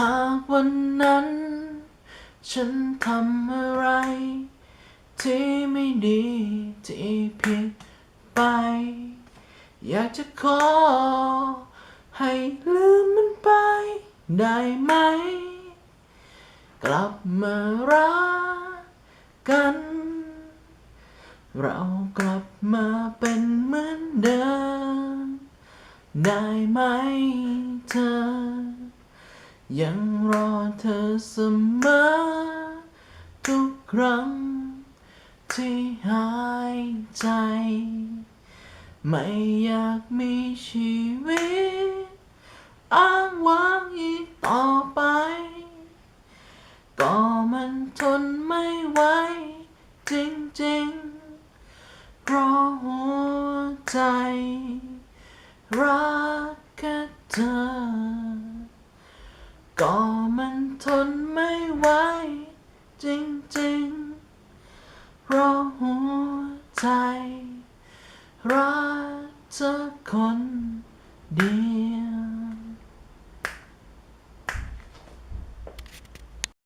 หากวันนั้น ฉันทำอะไร ที่ไม่ดีที่ผิดไป อยากจะขอ ให้ลืมมันไป ได้ไหม กลับมารักกัน เรากลับมาเป็นเหมือนเดิม ได้ไหมเธอ ยังรอเธอเสมอ ทุกครั้ง ที่หายใจ ไม่อยากมีชีวิต อ้างว้างอีกต่อไป ก็มันทนไม่ไหวจริงๆเพราะหัวใจ รักแค่เธอ ก็มันทนไม่ไหวจริงๆเพราะหัวใจ รักเธอคนเดียว